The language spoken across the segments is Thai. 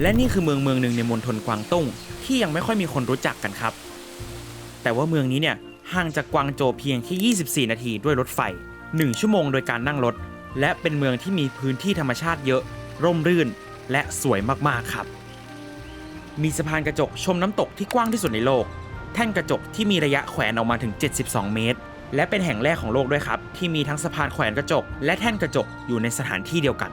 และนี่คือเมืองเมืองหนึ่งในมณฑลกวางตุ้งที่ยังไม่ค่อยมีคนรู้จักกันครับ แต่ว่าเมืองนี้เนี่ยห่างจากกวางโจเพียงแค่ 24 นาทีด้วยรถไฟ 1 ชั่วโมงโดยการนั่งรถ และเป็นเมืองที่มีพื้นที่ธรรมชาติเยอะ ร่มรื่น และสวยมากๆครับ มีสะพานกระจกชมน้ำตกที่กว้างที่สุดในโลก แท่นกระจกที่มีระยะแขวนออกมาถึง 72 เมตร และเป็นแห่งแรกของโลกด้วยครับ ที่มีทั้งสะพานแขวนกระจก และแท่นกระจกอยู่ในสถานที่เดียวกัน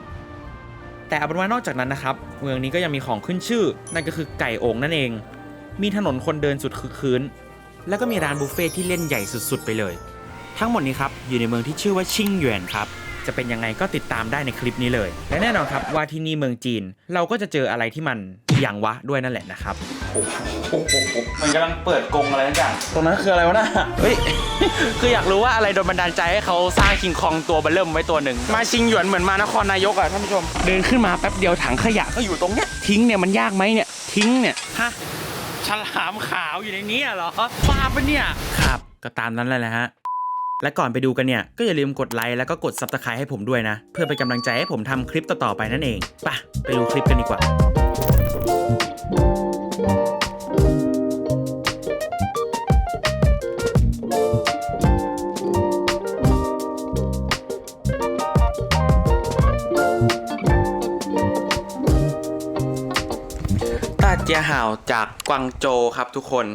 แต่เอาเป็นว่านอกจากนั้นนะครับ เมืองนี้ก็ยังมีของขึ้นชื่อ นั่นก็คือไก่โอ่งนั่นเอง มีถนนคนเดินสุดคือคืนแล้วก็มีร้านบุฟเฟ่ที่เล่นใหญ่สุดๆ ไปเลย ทั้งหมดนี้ครับอยู่ในเมืองที่ชื่อว่าชิงหยวนครับจะเป็นยังไงก็ติดตามได้ในคลิปนี้เลย และแน่นอนครับว่าที่นี่เมืองจีน เราก็จะเจออะไรที่มันอย่างวะด้วยนั่นแหละนะครับมันกำลังเปิดกรงอะไรนั่นอย่างตรงนั้นคืออะไรวะน่ะเฮ้ย คืออยากรู้ว่าอะไรโดนบันดาลใจให้เขาสร้างคิงคองตัวเบลเริ่มไว้ตัวหนึ่ง มาชิงหยวนเหมือนมานครนายกอะท่านผู้ชม เดินขึ้นมาแป๊บเดียวถังขยะก็อยู่ตรงเนี้ยทิ้งเนี่ยมันยากไหมเนี่ยทิ้งเนี่ยฮะฉลามขาวอยู่ในนี้เหรอบ้าปะเนี่ยครับก็ตามนั้นแหละฮะและก่อนไปดูกันเนี่ย ก็อย่าลืมกดไลค์แล้วก็กดซับสไครต์ให้ผมด้วยนะ เพื่อเป็นกำลังใจให้ผมทำคลิปต่อๆไปนั่นเองไปะไปดูคลิปกันดีกว่า เจียห่าวจากกวางโจครับทุกคน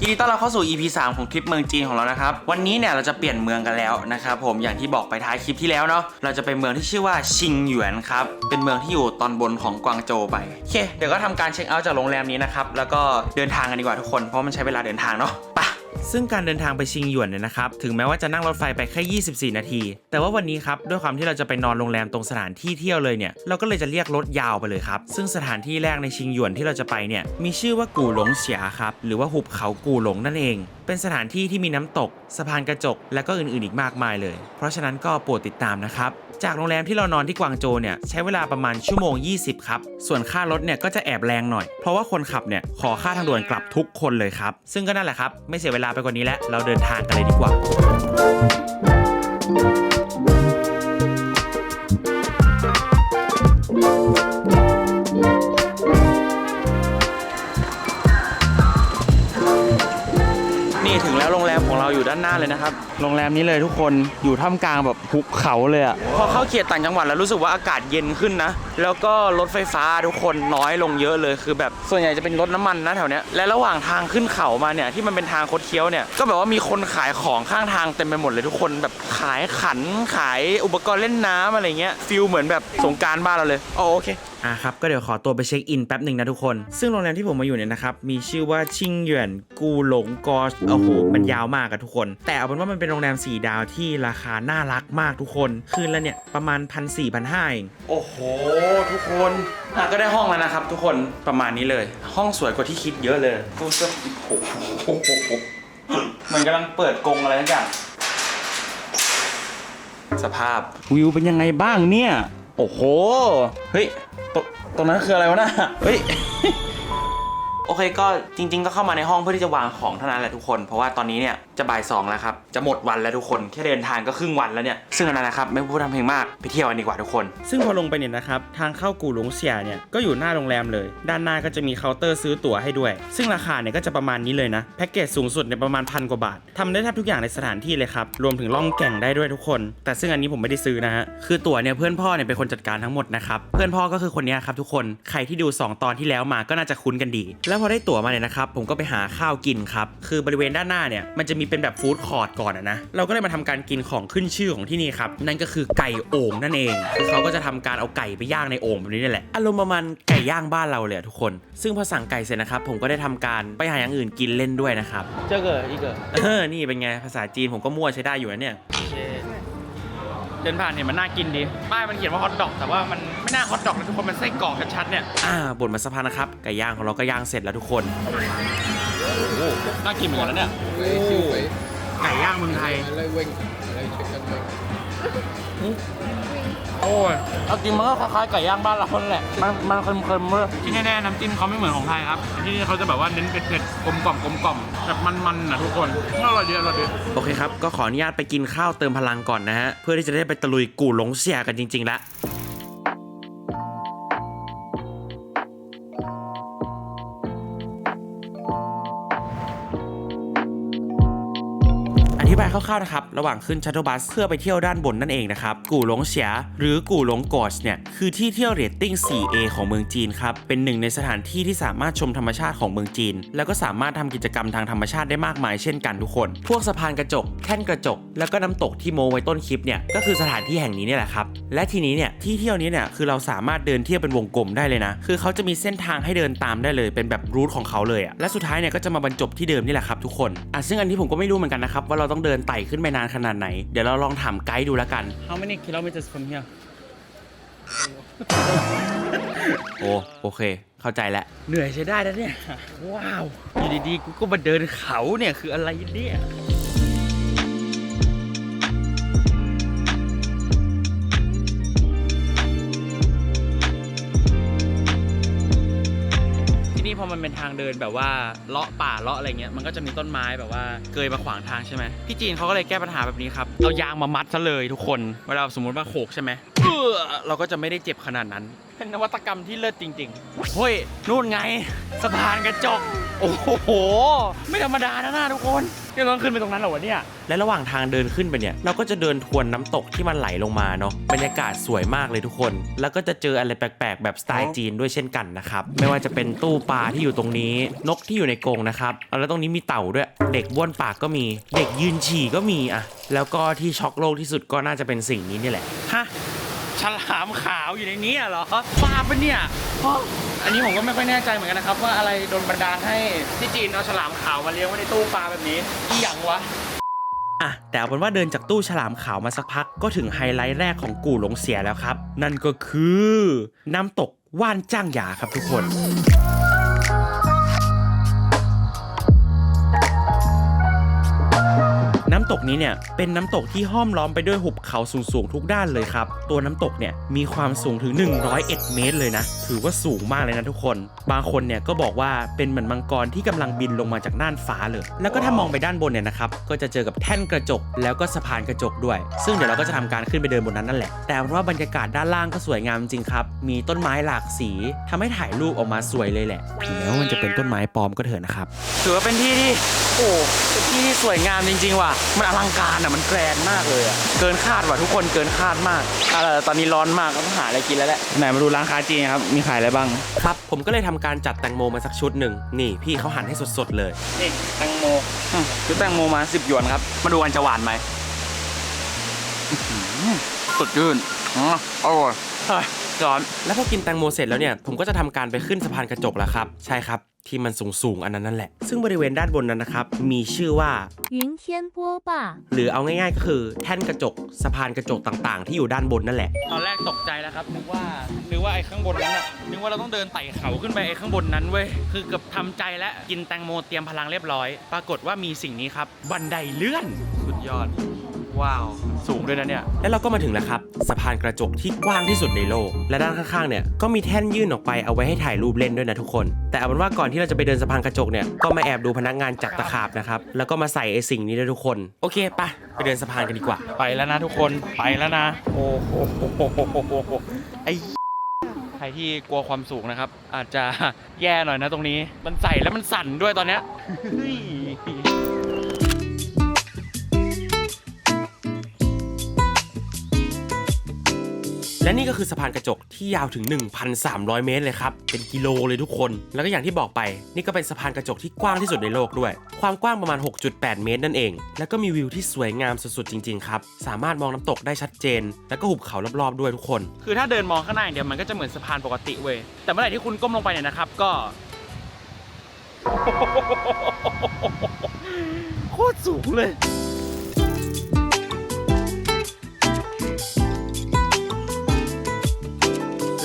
ยินดีต้อนรับเข้าสู่ EP 3 ของทริปเมืองจีนของเรานะครับ วันนี้เนี่ยเราจะเปลี่ยนเมืองกันแล้วนะครับผมอย่างที่บอกไปท้ายคลิปที่แล้วเนาะเราจะไปเมืองที่ชื่อว่าชิงหยวนครับ เป็นเมืองที่อยู่ตอนบนของกวางโจไปโอเคเดี๋ยวก็ทำการเช็คเอาท์จากโรงแรมนี้นะครับแล้วก็เดินทางกันดีกว่าทุกคนเพราะมันใช้เวลาเดินทางเนาะไป ซึ่งการเดินทางไปชิงหยวนเนี่ยนะครับ ถึงแม้ว่าจะนั่งรถไฟไปแค่ 24 นาที แต่ว่าวันนี้ครับ ด้วยความที่เราจะไปนอนโรงแรมตรงสถานที่เที่ยวเลยเนี่ย เราก็เลยจะเรียกรถยาวไปเลยครับ ซึ่งสถานที่แรกในชิงหยวนที่เราจะไปเนี่ย มีชื่อว่ากู่หลงเฉียครับ หรือว่าหุบเขากู่หลงนั่นเองเป็นสถานที่ที่มีน้ำตก สะพานกระจก และก็อื่นๆอีกมากมายเลย เพราะฉะนั้นก็โปรดติดตามนะครับ จากโรงแรมที่เรานอนที่กวางโจเนี่ยใช้เวลาประมาณชั่วโมง 20 ครับ ส่วนค่ารถเนี่ยก็จะแอบแรงหน่อย เพราะว่าคนขับเนี่ยขอค่าทางด่วนกลับทุกคนเลยครับ ซึ่งก็นั่นแหละครับ ไม่เสียเวลาไปกว่านี้แล้ว เราเดินทางกันเลยดีกว่า เราอยู่ด้านหน้าเลยนะครับ โรงแรมนี้เลยทุกคนอยู่ท่ามกลางแบบภูเขาเลยอะพอเข้าเขตต่างจังหวัดแล้วรู้สึกว่าอากาศเย็นขึ้นนะ แล้วก็รถไฟฟ้าทุกคนน้อยลงเยอะเลยคือแบบส่วนใหญ่จะเป็นรถน้ำมันนะแถวเนี้ยและระหว่างทางขึ้นเขามาเนี่ยที่มันเป็นทางคดเคี้ยวเนี่ยก็แบบว่ามีคนขายของข้างทางเต็มไปหมดเลยทุกคนแบบขายขันขายอุปกรณ์เล่นน้ำอะไรเงี้ยฟิลเหมือนแบบสงกรารบ้านเราเลยอ๋อโอเค อะครับก็เดี๋ยวขอตัวไปเช็คอินแป๊บหนึ่งนะทุกคน ซึ่งโรงแรมที่ผมมาอยู่เนี่ยนะครับมีชื่อว่าชิงหยวนกูหลงกอชโอ้โหมันยาวมากอะทุกคน แต่เอาเป็นว่ามันเป็นโรงแรม4ดาวที่ราคาน่ารักมากทุกคน คืนละเนี่ยประมาณพันสี่พันห้าเองโอ้โห ทุกคนอะก็ได้ห้องแล้วนะครับ ทุกคนประมาณนี้เลย ห้องสวยกว่าที่คิดเยอะเลยกูจะโอ้โหเหมือนกำลังเปิดกรงอะไรสักอย่างสภาพวิวเป็นยังไงบ้างเนี่ย โอ้โห เฮ้ย ตรงตรงนั้นคืออะไรวะน่ะเฮ้ย โอเคก็จริง ๆ ก็เข้ามาในห้องเพื่อที่จะวางของเท่านั้นแหละทุกคน เพราะว่าตอนนี้เนี่ยจะบ่ายสองแล้วครับจะหมดวันแล้วทุกคนแค่เดินทางก็ครึ่งวันแล้วเนี่ยซึ่งอันนั้นนะครับไม่พูดทำเพลงมากไปเที่ยวกันดีกว่าทุกคน ซึ่งพอลงไปเนี่ยนะครับทางเข้ากูหลงเสียเนี่ยก็อยู่หน้าโรงแรมเลย ด้านหน้าก็จะมีเคาน์เตอร์ซื้อตั๋วให้ด้วย ซึ่งราคาเนี่ยก็จะประมาณนี้เลยนะแพ็กเกจสูงสุดเนี่ยประมาณพันกว่าบาททำได้แทบทุกอย่างในสถานที่เลยครับรวมถึงล่องแก่งได้ด้วยทุกคน แต่ซึ่งอันนี้ผมไม่ได้ซื้อนะฮะคือตั๋วเนี่ยเพื่อนพ่อเนี่ยเป็นคนจัดการทั้งหมดนะครับเพื่อนพ่อก็คือคนนี้ครับทุกคนใครที่ดู 2 ตอนที่แล้วมาก็น่าจะคุ้นกันดีแล้วพอได้ตั๋วมาเนี่ยนะครับผมก็ไปหาข้าวกินครับคือบริเวณด้านหน้าเนี่ยมันจะมีเป็นแบบฟู้ดคอร์ทก่อนอะนะเราก็เลยมาทำการกินของขึ้นชื่อของที่นี่ครับนั่นก็คือไก่โอ่งนั่นเองคือเขาก็จะทำการเอาไก่ไปย่างในโอ่งแบบนี้นี่แหละอารมณ์ประมาณไก่ย่างบ้านเราเลยอะทุกคน ซึ่งพอสั่งไก่เสร็จนะครับผมก็ได้ทำการไปหาอย่างอื่นกินเล่นด้วยนะครับเจ้าเกิดอีกเกิดเออนี่เป็นไงภาษาจีนผมก็มั่วใช้ได้อยู่นะเนี่ยเดินผ่านเห็นมันน่ากินดีป้ายมันเขียนว่าฮอทดอกแต่ว่ามัน ไม่น่าฮอทดอกนะทุกคนมันไส้กรอกชัดๆเนี่ย อ่าบนมาสักพักนะครับไก่ย่างของเราก็ย่างเสร็จแล้วทุกคนโอ้น่ากินเหมือนกันนะเนี่ยไก่ย่างเมืองไทย lấy wing lấy chicken wing โอ้ยเอาจริงมันก็คล้ายๆไก่ย่างบ้านเราแหละ มันมันเค็มๆเลยที่แน่ๆน้ำจิ้มเขาไม่เหมือนของไทยครับ ที่นี่เขาจะแบบว่าเน้นเผ็ดๆกลมกล่อมกลมกล่อมแบบมันๆนะทุกคนอร่อยดีอร่อยดี โอเคครับ ก็ขออนุญาตไปกินข้าวเติมพลังก่อนนะฮะ เพื่อที่จะได้ไปตะลุยกู่หลงเสียกันจริงๆแล้ว คร่าวๆนะครับระหว่างขึ้นชัตเทิลบัสเพื่อไปเที่ยวด้านบนนั่นเองนะครับกู่หลงเฉียหรือกู่หลงกอชเนี่ยคือที่เที่ยวเรตติ้ง 4A ของเมืองจีนครับเป็นหนึ่งในสถานที่ที่สามารถชมธรรมชาติของเมืองจีน แล้วก็สามารถทำกิจกรรมทางธรรมชาติได้มากมายเช่นกันทุกคน พวกสะพานกระจกแท่นกระจก แล้วก็น้ำตกที่โมไว้ต้นคลิปเนี่ยก็คือสถานที่แห่งนี้นี่แหละครับและทีนี้เนี่ยที่เที่ยวนี้เนี่ยคือเราสามารถเดินเที่ยวเป็นวงกลมได้เลยนะ คือเขาจะมีเส้นทางให้เดินตามได้เลยเป็นแบบรูทของเขาเลยอะและสุดท้ายเนี่ยก็จะมาบรรจบที่เดิมนี่แหละครับทุกคนอะซึ่งอันนี้ผมก็ไม่รู้เหมือนกันนะครับว่าเราต้องเดินไต่ขึ้นไปนานขนาดไหน เดี๋ยวเราลองถามไกด์ดูแล้วกัน How many kilometers from here โอ้โอเค เข้าใจแล้ว เหนื่อยใช้ได้แล้วเนี่ย ว้าว อยู่ดีๆ กูก็มาเดินเขาเนี่ย คืออะไรเนี่ย มันเป็นทางเดินแบบว่าเลาะป่าเลาะอะไรเงี้ยมันก็จะมีต้นไม้แบบว่าเกยมาขวางทางใช่ไหมพี่จีนเขาก็เลยแก้ปัญหาแบบนี้ครับเอายางมามัดซะเลยทุกคนเวลาสมมติว่าโขกใช่ไหมเราก็จะไม่ได้เจ็บขนาดนั้นเป็นนวัตกรรมที่เลิศจริงๆเฮ้ยนู่นไงสะพานกระจก อ้โห ไม่ธรรมดานะนะทุกคนเนี่ยต้องขึ้นไปตรงนั้นเหรอวะเนี่ย และระหว่างทางเดินขึ้นไปเนี่ย เราก็จะเดินทวนน้ำตกที่มันไหลลงมาเนาะบรรยากาศสวยมากเลยทุกคน แล้วก็จะเจออะไรแปลกๆ แบบสไตล์จีนด้วยเช่นกันนะครับ ไม่ว่าจะเป็นตู้ปลาที่อยู่ตรงนี้ นกที่อยู่ในกรงนะครับแล้วตรงนี้มีเต่าด้วย เด็กบ้วนปากก็มี เด็กยืนฉี่ก็มีอะแล้วก็ที่ช็อกโลกที่สุดก็น่าจะเป็นสิ่งนี้นี่แหละฮะ ฉลามขาวอยู่ในนี้เหรอบ้าปะเนี่ยอันนี้ผมก็ไม่ค่อยแน่ใจเหมือนกันนะครับ ว่าอะไรโดนบันดาลให้ที่จีนเอาฉลามขาวมาเลี้ยงไว้ในตู้ปลาแบบนี้อีหยังวะอะแต่เอาเป็นว่าเดินจากตู้ฉลามขาวมาสักพักก็ถึงไฮไลท์แรกของกู่หลงเสียแล้วครับ นั่นก็คือ น้ำตกว่านจ้างหยาครับทุกคน น้ำตกนี้เนี่ยเป็นน้ำตกที่ห้อมล้อมไปด้วยหุบเขาสูงๆทุกด้านเลยครับ ตัวน้ำตกเนี่ยมีความสูงถึง 101 เมตรเลยนะ ถือว่าสูงมากเลยนะทุกคน บางคนเนี่ยก็บอกว่าเป็นเหมือนมังกรที่กำลังบินลงมาจากน่านฟ้าเลย แล้วก็ถ้ามองไปด้านบนเนี่ยนะครับก็จะเจอกับแท่นกระจก แล้วก็สะพานกระจกด้วย ซึ่งเดี๋ยวเราก็จะทำการขึ้นไปเดินบนนั้นนั่นแหละ แต่ว่าบรรยากาศด้านล่างก็สวยงามจริงครับ มีต้นไม้หลากสีทำให้ถ่ายรูปออกมาสวยเลยแหละถึงแม้ว่ามันจะเป็นต้นไม้ปลอมก็เถอะนะครับ ถือว่าเป็นที่ที่โอ้เป็นที่ที่สวยงามจริงๆว่ะมันอลังการอะมันแกรนด์มากเลยอะเกินคาดว่ะทุกคนเกินคาดมากอะแต่ตอนนี้ร้อนมากก็ต้องหาอะไรกินแล้วแหละไหนมาดูร้านค้าจีนครับมีขายอะไรบ้างครับผมก็เลยทำการจัดแตงโมมาสักชุดหนึ่งนี่พี่เขาหั่นให้สดๆเลยนี่แตงโมอืมชุดแตงโมมา10หยวนครับมาดูกันจะหวานไหมอื้อหือสุดยื่นอ๋ออร่อยเฮ้ยร้อนแล้วพอกินแตงโมเสร็จแล้วเนี่ยผมก็จะทำการไปขึ้นสะพานกระจกแล้วครับ ใช่ครับ ที่มันสูงๆ อันนั้นนั่นแหละ ซึ่งบริเวณด้านบนนั้นนะครับ มีชื่อว่า 云天波霸。 หรือเอาง่ายๆก็คือแท่นกระจกสะพานกระจกต่างๆ ที่อยู่ด้านบนนั่นแหละ ตอนแรกตกใจแล้วครับนึกว่านึกว่าไอ้ข้างบนนั้นอะนึกว่าเราต้องเดินไต่เขาขึ้นไปไอ้ข้างบนนั้นเว้ยคือเกือบทำใจแล้วกินแตงโมเตรียมพลังเรียบร้อย ปรากฏว่ามีสิ่งนี้ครับ บันไดเลื่อน สุดยอด ว้าว สูงด้วยนะเนี่ย แล้วเราก็มาถึงแล้วครับ สะพานกระจกที่กว้างที่สุดในโลก และด้านข้างๆ เนี่ย ก็มีแท่นยื่นออกไปเอาไว้ให้ถ่ายรูปเล่นด้วยนะทุกคน แต่เอาเป็นว่าก่อนที่เราจะไปเดินสะพานกระจกเนี่ย ก็มาแอบดูพนักงานจับตะขาบนะครับ แล้วก็มาใส่ไอ้สิ่งนี้ด้วยทุกคน โอเคไปไปเดินสะพานกันดีกว่า ไปแล้วนะทุกคน ไปแล้วนะ โอ้โหไอ้ใครที่กลัวความสูงนะครับ อาจจะแย่หน่อยนะตรงนี้ มันใส่แล้วมันสั่นด้วยตอนเนี้ย และนี่ก็คือสะพานกระจกที่ยาวถึง 1,300 เมตรเลยครับ เป็นกิโลเลยทุกคน แล้วก็อย่างที่บอกไป นี่ก็เป็นสะพานกระจกที่กว้างที่สุดในโลกด้วย ความกว้างประมาณ 6.8 เมตรนั่นเอง แล้วก็มีวิวที่สวยงามสุดๆจริงๆครับ สามารถมองน้ำตกได้ชัดเจน แล้วก็หุบเขารอบๆด้วยทุกคน คือถ้าเดินมองข้างหน้าอย่างเดียวมันก็จะเหมือนสะพานปกติเว้ย แต่เมื่อไหร่ที่คุณก้มลงไปเนี่ยนะครับ ก็ โคตรสูงเลย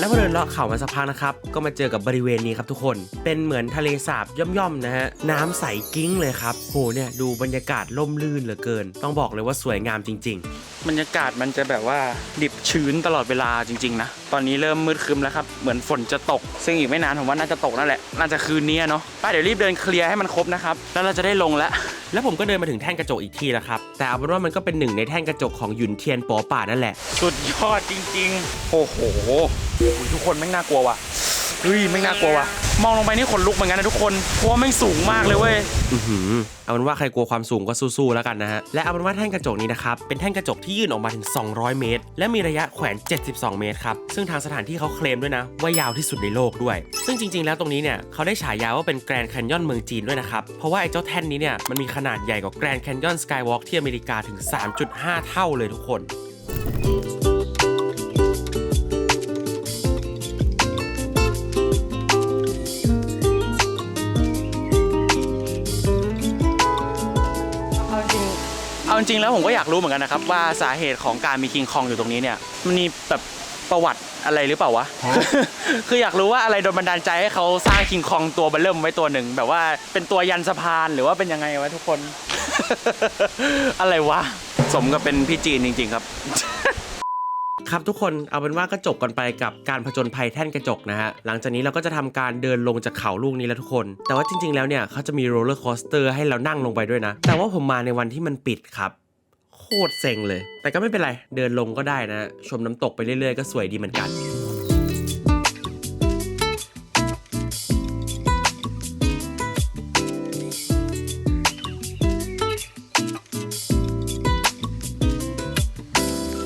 แล้วพอเดินเลาะเขามาสักพักนะครับ ก็มาเจอกับบริเวณนี้ครับทุกคน เป็นเหมือนทะเลสาบย่อมๆนะฮะ น้ำใสกิ้งเลยครับ โหเนี่ยดูบรรยากาศล่มลื่นเหลือเกิน ต้องบอกเลยว่าสวยงามจริง ๆ บรรยากาศมันจะแบบว่าดิบชื้นตลอดเวลาจริง ๆ นะ ตอนนี้เริ่มมืดครึมแล้วครับ เหมือนฝนจะตก ซึ่งอีกไม่นานผมว่าน่าจะตกนั่นแหละ น่าจะคืนนี้เนาะไป้าเดี๋ยวรีบเดินเคลียร์ให้มันครบนะครับ แล้วเราจะได้ลงแล้วแล้วผมก็เดินมาถึงแท่นกระจกอีกทีแล้วครับ แต่เอาเป็นว่ามันก็เป็นหนึ่งในแท่นกระจกของหยุนเทียนปอป่านั่นแหละ สุดยอดจริง ๆ โอ้โหโอ้โหทุกคนแม่งน่ากลัวว่ะ เฮ้ยไม่น่ากลัวว่ะ มองลงไปนี่ขนลุกเหมือนกันนะทุกคนเพราะว่าแม่งสูงมากเลยเว้ย อือหือเอาเป็นว่าใครกลัวความสูงก็สู้ๆแล้วกันนะฮะ และเอาเป็นว่าแท่นกระจกนี้นะครับ เป็นแท่นกระจกที่ยื่นออกมาถึง 200 เมตร และมีระยะแขวน 72 เมตรครับ ซึ่งทางสถานที่เขาเคลมด้วยนะ ว่ายาวที่สุดในโลกด้วย ซึ่งจริงๆ แล้วตรงนี้เนี่ยเขาได้ฉายาว่าเป็นแกรนด์แคนยอนเมืองจีนด้วยนะครับ เพราะว่าไอ้เจ้าแท่นนี้เนี่ยมันมีขนาดใหญ่กว่าแกรนด์แคนยอนสกายวอล์กที่อเมริกาถึง 3.5 เท่าเลยทุกคน จริงแล้วผมก็อยากรู้เหมือนกันนะครับ ว่าสาเหตุของการมีคิงคองอยู่ตรงนี้เนี่ยมันมีแบบประวัติอะไรหรือเปล่าวะ คืออยากรู้ว่าอะไรโดนบันดาลใจให้เขาสร้างคิงคองตัวเบันเริ่มไว้ตัวหนึ่ง แบบว่าเป็นตัวยันสะพานหรือว่าเป็นยังไงวะทุกคน อะไรวะ สมกับเป็นพี่จีนจริง ๆ ครับ ครับทุกคนเอาเป็นว่าก็จบกันไปกับการผจญภัยแท่นกระจกนะฮะหลังจากนี้เราก็จะทำการเดินลงจากเขาลูกนี้แล้วทุกคน แต่ว่าจริง ๆ แล้วเนี่ยเขาจะมีโรลเลอร์คอสเตอร์ให้เรานั่งลงไปด้วยนะ แต่ว่าผมมาในวันที่มันปิดครับโคตรเซ็งเลย แต่ก็ไม่เป็นไรเดินลงก็ได้นะ ชมน้ำตกไปเรื่อยๆก็สวยดีเหมือนกัน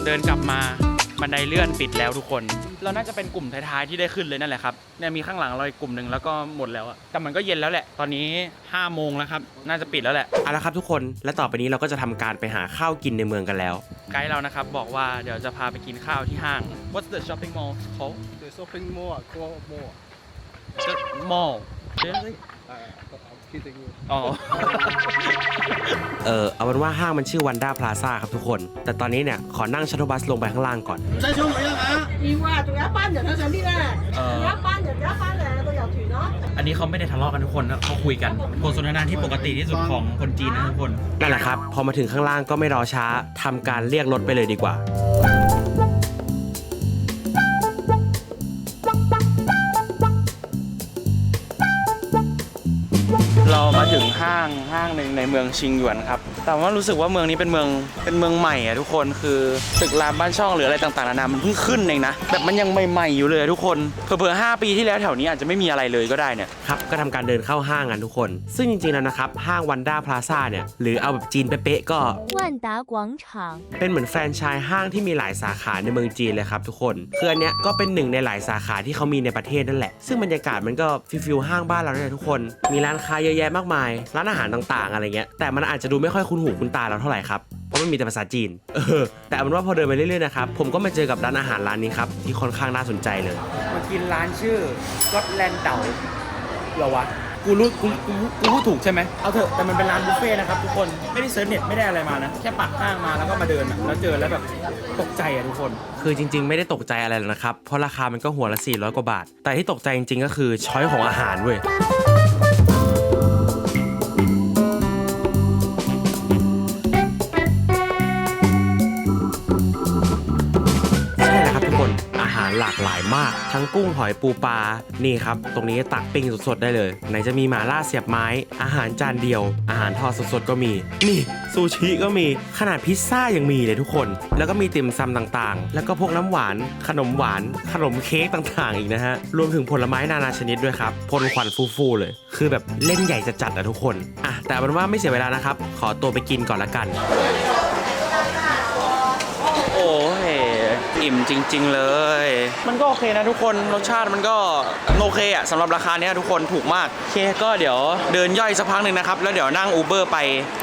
เดินกลับมา บันไดเลื่อนปิดแล้วทุกคน เราน่าจะเป็นกลุ่มท้ายๆที่ได้ขึ้นเลยนั่นแหละครับเนี่ยมีข้างหลังเราอีกกลุ่มหนึ่งแล้วก็หมดแล้วอะแต่มันก็เย็นแล้วแหละตอนนี้5้าโมงแล้วครับน่าจะปิดแล้วแหละเอาละครับทุกคนและต่อไปนี้เราก็จะทำการไปหาข้าวกินในเมืองกันแล้ว ไกด์เรานะครับบอกว่าเดี๋ยวจะพาไปกินข้าวที่ห้าง What's the shopping mall called The shopping mall, go more. The mall Really? Uh, but I'm kidding you. อ๋ อ เออเอาเป็นว่าห้างมันชื่อวันด้าพลาซ่าครับทุกคน แต่ตอนนี้เนี่ยขอนั่งชัตเตอร์บัสลงไปข้างล่างก่อน 再冲佢一下。要啊，仲有一班人喺上边咧，诶有一班人，有一班诶旅游团咯。 อันนี้เขาไม่ได้ทะเลาะกันทุกคนนะเขาคุยกันบทสนทนาที่ปกติที่สุดของคนจีนนะทุกคน นั่นแหละครับ พอมาถึงข้างล่างก็ไม่รอช้าทำการเรียกรถไปเลยดีกว่า ถึง ห้างห้างหนึ่งในเมืองชิงหยวนครับ แต่ว่ารู้สึกว่าเมืองนี้เป็นเมืองเป็นเมืองใหม่อะทุกคนคือตึกรามบ้านช่องหรืออะไรต่างๆนานามันเพิ่งขึ้นเองนะแบบมันยังใหม่ๆอยู่เลยทุกคนเผื่อๆาปีที่แล้วแถวนี้อาจจะไม่มีอะไรเลยก็ได้เนี่ยครับก็ทำการเดินเข้าห้างกันทุกคน ซึ่งจริงๆแล้วนะครับห้างวันด้าพลาซ่าเนี่ยหรือเอาแบบจีนเป๊ะๆก็วันด้ากวางฉางเป็นเหมือนแฟรนไชส์ห้างที่มีหลายสาขาในเมืองจีนเลยครับทุกคนคืออันเนี้ยก็เป็นหนึ่งในหลายสาขาที่เขามีในประเทศนั่นแหละ ซึ่งบรรยากาศมันก็ฟิลฟิลห้างบ้านเราเนี่ยทุกคน มีร้านค้าเยอะแยะมากมายร้านอาหารต่างๆ อะไรเงี้ย แต่มันอาจจะดูไม่ค่อยคุ้นหูคุ้นตาเราเท่าไหร่ครับ เพราะมันมีแต่ภาษาจีน เออ แต่เอาเป็นว่าพอเดินไปเรื่อยๆนะครับ ผมก็มาเจอกับร้านอาหารร้านนี้ครับที่ค่อนข้างน่าสนใจเลย มากินร้านชื่อก็แลนเต่าเหรอวะ กูรู้กูกูกูพูดถูกใช่ไหมเอาเถอะแต่มันเป็นร้านบุฟเฟ่ต์นะครับทุกคน ไม่ได้เซิร์ชเน็ตไม่ได้อะไรมานะ แค่ปักห้างมาแล้วก็มาเดินอะแล้วเจอแล้วแบบตกใจอะทุกคน คือจริงๆ ไม่ได้ตกใจอะไรหรอกนะครับ เพราะราคามันก็หัวละ400กว่าบาท แต่ที่ตกใจจริงๆ ก็คือช้อยของอาหารเว้ย หลากหลายมาก ทั้งกุ้งหอยปูปลา นี่ครับ ตรงนี้ตักปิ้งสดๆได้เลย ไหนจะมีหมาล่าเสียบไม้ อาหารจานเดียว อาหารทอดสดๆก็มี นี่ซูชิก็มี ขนาดพิซซ่ายังมีเลยทุกคน แล้วก็มีติ่มซำต่างๆ แล้วก็พวกน้ำหวาน ขนมหวาน ขนมเค้กต่างๆ อีกนะฮะ รวมถึงผลไม้นานาชนิดด้วยครับพ่นควันฟูๆเลย คือแบบเล่นใหญ่จะจัดอะทุกคน อะ แต่เอาเป็นว่าไม่เสียเวลานะครับ ขอตัวไปกินก่อนละกัน โอ้ย อิ่มจริง ๆ เลย มันก็โอเคนะทุกคนรสชาติมันก็โอเคอะสำหรับราคาเนี้ยทุกคนถูกมากโอเคก็เดี๋ยวเดินย่อยสักพักหนึ่งนะครับ แล้วเดี๋ยวนั่งอูเบอร์ไป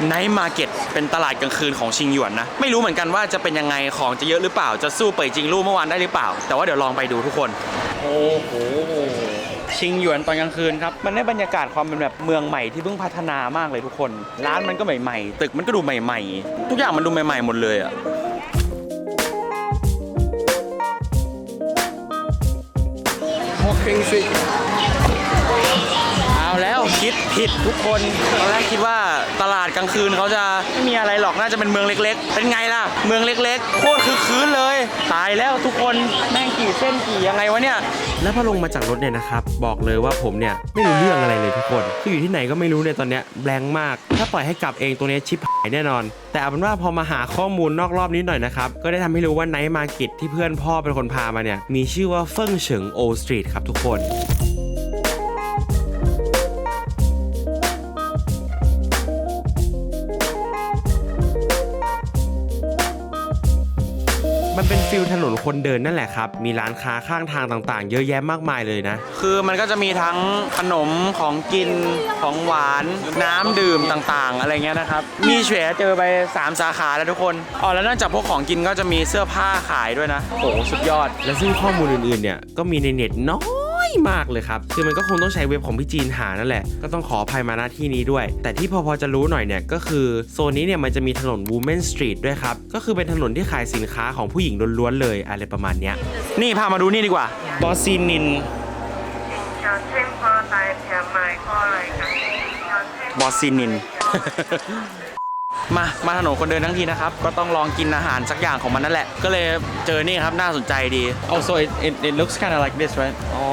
ไนท์มาร์เก็ตเป็นตลาดกลางคืนของชิงหยวนนะ ไม่รู้เหมือนกันว่าจะเป็นยังไงของจะเยอะหรือเปล่าจะสู้เปิดจริงรู่เมื่อวานได้หรือเปล่า แต่ว่าเดี๋ยวลองไปดูทุกคนโอ้โหชิงหยวนตอนกลางคืนครับ มันได้บรรยากาศความเป็นแบบเมืองใหม่ที่เพิ่งพัฒนามากเลยทุกคน ร้านมันก็ใหม่ๆ ตึกมันก็ดูใหม่ ๆ ทุกอย่างมันดูใหม่ ๆ หมดเลยอะ Walking street. ดผิดทุกคนตอนแรกคิดว่าตลาดกลางคืนเขาจะไม่มีอะไรหรอกน่าจะเป็นเมืองเล็ก ๆ เป็นไงล่ะ เมืองเล็กๆ โคตรคึกคืนเลย ตายแล้วทุกคนแม่งกี่เส้นกี่ยังไงวะเนี่ย แล้วพอลงมาจากรถเนี่ยนะครับบอกเลยว่าผมเนี่ยไม่รู้เรื่องอะไรเลยทุกคน คืออยู่ที่ไหนก็ไม่รู้เนี่ยตอนเนี้ยแบงค์มาก ถ้าปล่อยให้กลับเองตัวเนี้ยชิปหายแน่นอน แต่เอาเป็นว่าพอมาหาข้อมูลนอกรอบนิดหน่อยนะครับก็ได้ทำให้รู้ว่าไนท์มาร์เก็ตที่เพื่อนพ่อเป็นคนพามาเนี่ยมีชื่อว่าเฟิ่งเฉิงโอสตรีทครับทุกคน ฟิลถนนคนเดินนั่นแหละครับ มีร้านค้าข้างทางต่างๆ เยอะแยะมากมายเลยนะ คือมันก็จะมีทั้งขนมของกินของหวานน้ำดื่มต่างๆ อะไรเงี้ยนะครับ มีเฉวยเจอไป 3 สาขาแล้วทุกคนอ๋อแล้วนอกจากพวกของกินก็จะมีเสื้อผ้าขายด้วยนะ โอ้โหสุดยอด และซึ่งข้อมูลอื่นๆเนี่ยก็มีในเน็ตน้อย มากเลยครับ คือมันก็คงต้องใช้เว็บของพี่จีนหานั่นแหละ ก็ต้องขออภัยมาหน้าที่นี้ด้วย แต่ที่พอพอจะรู้หน่อยเนี่ยก็คือโซนนี้เนี่ยมันจะมีถนน Women Street ด้วยครับ ก็คือเป็นถนนที่ขายสินค้าของผู้หญิงล้วนๆเลยอะไรประมาณเนี้ย นี่พามาดูนี่ดีกว่า บอสซีนิน บอซีนิน มามาถนนคนเดินทั้งทีนะครับ ก็ต้องลองกินอาหารสักอย่างของมันนั่นแหละ ก็เลยเจอนี่ครับน่าสนใจดี also it it, it looks kind of like this right อ๋อ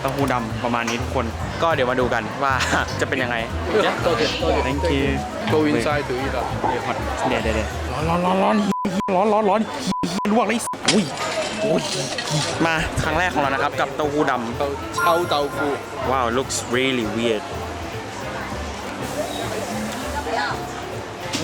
เต้าหูดำประมาณนี้ทุกคน ก็เดี๋ยวมาดูกันว่าจะเป็นยังไง Yeah go get go get thank you go inside to eat up เดี๋ยวเดี๋ยวเดี๋ยวร้อนร้อนร้อนร้อนร้อนร้อนร้อนร้อนร้อนร้อนร้อนยมาครั้งแรกของเรานะครับ กับเต้าหู้ดำเต้าเต้าฟู wow looks really weird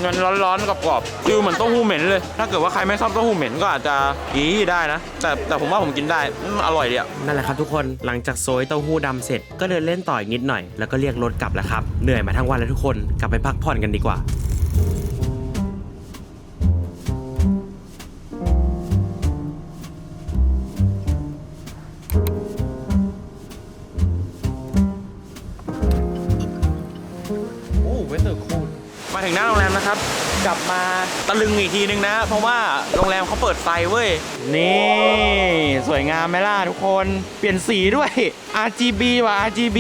มันร้อนๆกรอบๆฟิลเหมือนเต้าหู้เหม็นเลย ถ้าเกิดว่าใครไม่ชอบเต้าหู้เหม็นก็อาจจะยีได้นะ แต่แต่ผมว่าผมกินได้อืมอร่อยดีอะ นั่นแหละครับทุกคนหลังจากโซยเต้าหู้ดำเสร็จก็เดินเล่นต่ออีกนิดหน่อยแล้วก็เรียกรถกลับแล้วครับเหนื่อยมาทั้งวันแล้วทุกคนกลับไปพักผ่อนกันดีกว่า กลับมาตะลึงอีกทีนึงนะ เพราะว่าโรงแรมเขาเปิดไฟเว้ย นี่ สวยงามไหมล่ะทุกคน เปลี่ยนสีด้วย RGB ว่ะ RGB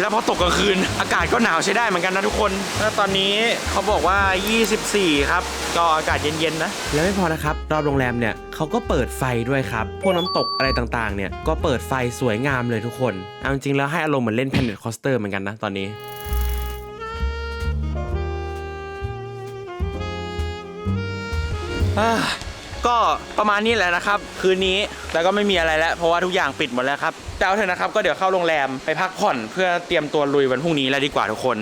แล้วพอตกกลางคืน อากาศก็หนาวใช้ได้เหมือนกันนะทุกคนแล้วตอนนี้เขาบอกว่า 24 ครับ ก็อากาศเย็นๆนะ แล้วไม่พอนะครับ รอบโรงแรมเนี่ยเขาก็เปิดไฟด้วยครับ พวกน้ำตกอะไรต่างๆ เนี่ย ก็เปิดไฟสวยงามเลยทุกคน เอาจริงๆแล้วให้อารมณ์เหมือนเล่น Planet Coaster เหมือนกันนะตอนนี้ ก็ประมาณนี้แหละนะครับ คืนนี้แล้วก็ไม่มีอะไรแล้ว เพราะว่าทุกอย่างปิดหมดแล้วครับแต่เอาเถอะนะครับ ก็เดี๋ยวเข้าโรงแรมไปพักผ่อนเพื่อเตรียมตัวลุยวันพรุ่งนี้แล้วดีกว่าทุกคน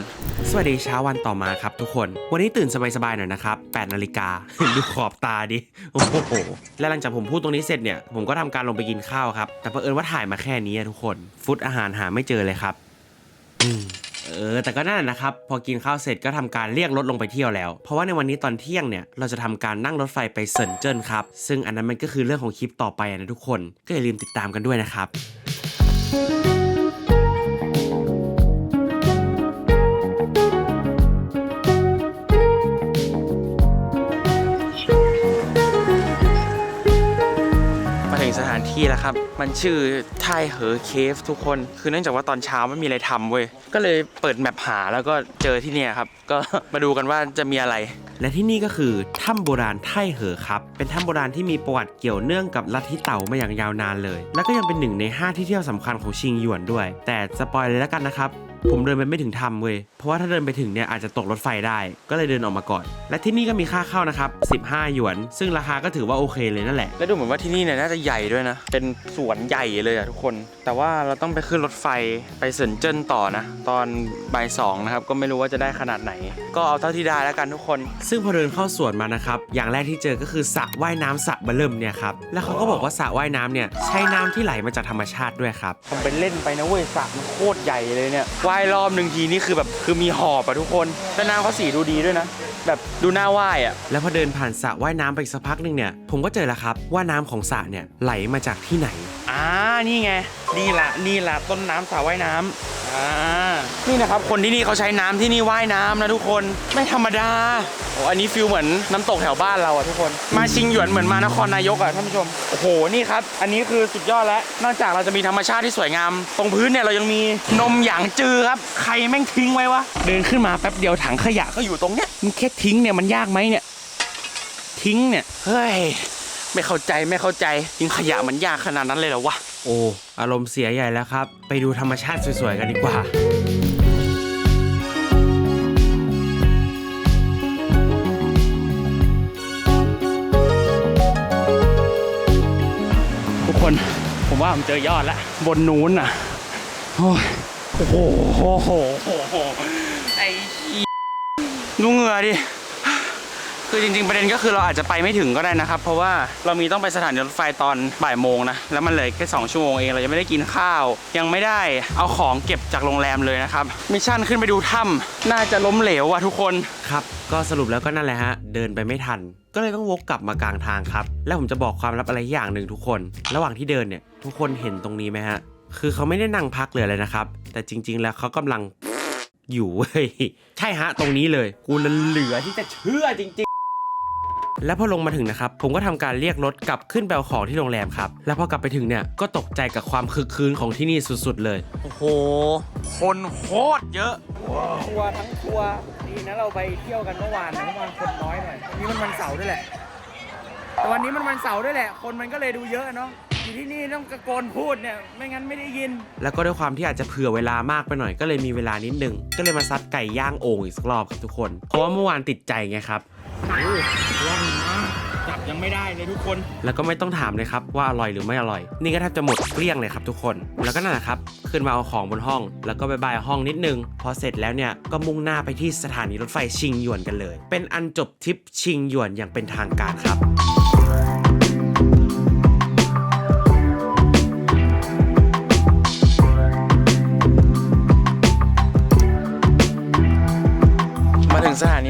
สวัสดีเช้าวันต่อมาครับทุกคน วันนี้ตื่นสบายๆหน่อยนะครับ8นาฬิกา ดูขอบตาดิ โอ้โห และหลังจากผมพูดตรงนี้เสร็จเนี่ย ผมก็ทำการลงไปกินข้าวครับ แต่เผอิญว่าถ่ายมาแค่นี้อะทุกคน ฟุตอาหารหาไม่เจอเลยครับ อืม เออ แต่ก็นั่นนะครับ พอกินข้าวเสร็จก็ทำการเรียกรถลงไปเที่ยวแล้ว เพราะว่าในวันนี้ตอนเที่ยงเนี่ย เราจะทำการนั่งรถไฟไปเซินเจิ้นครับ ซึ่งอันนั้นมันก็คือเรื่องของคลิปต่อไปนะทุกคน ก็อย่าลืมติดตามกันด้วยนะครับ ที่แล้วครับ มันชื่อไทเหอเคฟทุกคน คือเนื่องจากว่าตอนเช้าไม่มีอะไรทำเว้ย ก็เลยเปิดแมปหาแล้วก็เจอที่เนี่ยครับ ก็มาดูกันว่าจะมีอะไร และที่นี่ก็คือถ้ำโบราณไทเหอครับ เป็นถ้ำโบราณที่มีประวัติเกี่ยวเนื่องกับลัทธิเต่ามาอย่างยาวนานเลย แล้วก็ยังเป็นหนึ่งใน 5 ที่เที่ยวสำคัญของชิงหยวนด้วย แต่สปอยเลยแล้วกันนะครับ ผมเดินไปไม่ถึงถ้ำเว้ยเพราะว่าถ้าเดินไปถึงเนี่ยอาจจะตกรถไฟได้ ก็เลยเดินออกมาก่อน และที่นี่ก็มีค่าเข้านะครับ 15 หยวน ซึ่งราคาก็ถือว่าโอเคเลยนั่นแหละ แล้วดูเหมือนว่าที่นี่เนี่ยน่าจะใหญ่ด้วยนะ เป็นสวนใหญ่เลยอะทุกคน แต่ว่าเราต้องไปขึ้นรถไฟไปเซินเจิ้นต่อนะ ตอนบ่ายสองนะครับ ก็ไม่รู้ว่าจะได้ขนาดไหน ก็เอาเท่าที่ได้แล้วกันทุกคน ซึ่งพอเดินเข้าสวนมานะครับ อย่างแรกที่เจอก็คือสระว่ายน้ำสระเบอเริ่มเนี่ยครับ แล้วเขาก็บอกว่าสระว่ายน้ำเนี่ยใช้น้ำที่ไหลมาจากธรรมชาติด้วยครับ ทำเป็นเล่นไปนะเว้ยสระมันโคตรใหญ่เลยเนี่ยว่ายรอบหนึ่งทีนี่คือแบบคือมีหอบอะทุกคนแต่น้ำเขาสีดูดีด้วยนะ แบบดูน่าว่ายอะแล้วพอเดินผ่านสระว่ายน้ำไปอีกสักพักหนึ่งเนี่ย ผมก็เจอแล้วครับว่าน้ำของสระเนี่ยไหลมาจากที่ไหน อ่านี่ไงนี่ละนี่ละต้นน้ำสระว่ายน้ำอ่านี่นะครับคนที่นี่เขาใช้น้ำที่นี่ว่ายน้ำนะทุกคนไม่ธรรมดาโอ้อันนี้ฟิลเหมือนน้ำตกแถวบ้านเราอะทุกคน มาชิงหยวนเหมือนมานครนายกอะท่านผู้ชมโอ้โหนี่ครับ อันนี้คือสุดยอดแล้วนอกจากเราจะมีธรรมชาติที่สวยงาม ตรงพื้นเนี่ยเรายังมีนมหยางจือครับใครแม่งทิ้งไว้วะเดินขึ้นมาแป๊บเดียวถังขยะก็อยู่ตรงเนี้ยมันแค่ทิ้งเนี่ยมันยากไหมเนี่ยทิ้งเนี่ยเฮ้ย ไม่เข้าใจไม่เข้าใจทิ้งขยะมันยากขนาดนั้นเลยเหรอวะ โอ้ อารมณ์เสียใหญ่แล้วครับ ไปดูธรรมชาติสวยๆกันดีกว่า ทุกคนผมว่าผมเจอยอดแล้ว บนนู้นน่ะ โอ้ยโอ้โหโอ้โหโอ้โหไอ้อีดูเหงื่อดิ คือจริงๆประเด็นก็คือเราอาจจะไปไม่ถึงก็ได้นะครับ เพราะว่าเรามีต้องไปสถานีรถไฟตอนบ่ายโมงนะแล้วมันเลยแค่2ชั่วโมงเองเรายังไม่ได้กินข้าว ยังไม่ได้เอาของเก็บจากโรงแรมเลยนะครับมิชชั่นขึ้นไปดูถ้ำน่าจะล้มเหลวว่ะทุกคนครับ ก็สรุปแล้วก็นั่นแหละฮะ เดินไปไม่ทัน ก็เลยต้องวกกลับมากลางทางครับ แล้วผมจะบอกความลับอะไรอย่างหนึ่งทุกคน ระหว่างที่เดินเนี่ยทุกคนเห็นตรงนี้ไหมฮะคือเขาไม่ได้นั่งพักเลยเลยนะครับ แต่จริง ๆ แล้วเขากำลังอยู่เว้ยใช่ฮะ ตรงนี้เลย กูเหลือที่จะเชื่อจริง ๆ แล้วพอลงมาถึงนะครับผมก็ทำการเรียกรถกลับขึ้นไปเอาของที่โรงแรมครับแล้วพอกลับไปถึงเนี่ยก็ตกใจกับความคึกคืนของที่นี่สุดๆ เลยโอ้โหคนโคตรเยอะทัวร์ทั้งทัวร์ดีนะเราไปเที่ยวกันเมื่อวานนะเมื่อวานคนน้อยหน่อยวันนี้มันวันเสาร์ด้วยแหละแต่วันนี้มันวันเสาร์ด้วยแหละ คนมันก็เลยดูเยอะเนาะอยู่ที่นี่ต้องตะโกนพูดเนี่ยไม่งั้นไม่ได้ยิน แล้วก็ด้วยความที่อาจจะเผื่อเวลามากไปหน่อยก็เลยมีเวลานิดนึง ก็เลยมาซัดไก่ย่างโอ่งอีกสักรอบครับทุกคน เพราะว่าเมื่อวานติดใจไงครับ ว่างมากจับยังไม่ได้เลยทุกคน แล้วก็ไม่ต้องถามเลยครับว่าอร่อยหรือไม่อร่อย นี่ก็แทบจะหมดเกลี้ยงเลยครับทุกคน แล้วก็นั่นแหละครับขึ้นมาเอาของบนห้อง แล้วก็บายบายห้องนิดนึง พอเสร็จแล้วเนี่ยก็มุ่งหน้าไปที่สถานีรถไฟชิงหยวนกันเลย เป็นอันจบทริปชิงหยวนอย่างเป็นทางการครับ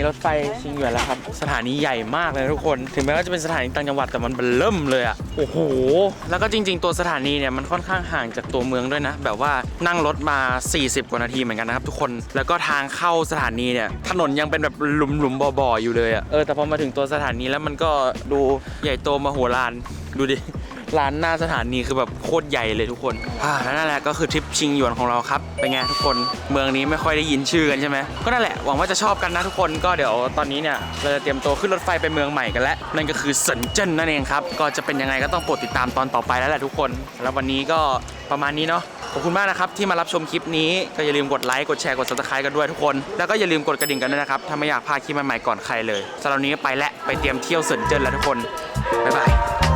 รถไฟชิงหยวนแล้วครับ สถานีใหญ่มากเลยนะทุกคน ถึงแม้ว่าจะเป็นสถานีต่างจังหวัดแต่มันเบิ่มเลยอะโอ้โห แล้วก็จริง ๆ ตัวสถานีเนี่ยมันค่อนข้างห่างจากตัวเมืองด้วยนะ แบบว่านั่งรถมา 40 กว่านาทีเหมือนกันนะครับทุกคน แล้วก็ทางเข้าสถานีเนี่ยถนนยังเป็นแบบหลุมๆบ่อๆอยู่เลยอะเออแต่พอมาถึงตัวสถานีแล้วมันก็ดูใหญ่โตมโหฬารดูดิ ร้านหน้าสถานีคือแบบโคตรใหญ่เลยทุกคนอ่าแล้วนั่นแหละก็คือทริปชิงหยวนของเราครับเป็นไงทุกคนเมืองนี้ไม่ค่อยได้ยินชื่อกันใช่ไหมก็นั่นแหละหวังว่าจะชอบกันนะทุกคนก็เดี๋ยวตอนนี้เนี่ยเราจะเตรียมตัวขึ้นรถไฟไปเมืองใหม่กันแล้วนั่นก็คือเซินเจิ้นนั่นเองครับก็จะเป็นยังไงก็ต้องโปรดติดตามตอนต่อไปแล้วแหละทุกคน แล้ววันนี้ก็ประมาณนี้เนาะขอบคุณมากนะครับที่มารับชมคลิปนี้ก็อย่าลืมกดไลค์กดแชร์กด subscribe กันด้วยทุกคน แล้วก็อย่าลืมกดกระดิ่งกันด้วยนะครับถ้าไม่อยากพลาดคลิปใหม่ๆก่อนใครเลยสำหรับวันนี้ไปแล้วไปเตรียมเที่ยวเซินเจิ้นแล้วทุกคนบ๊ายบาย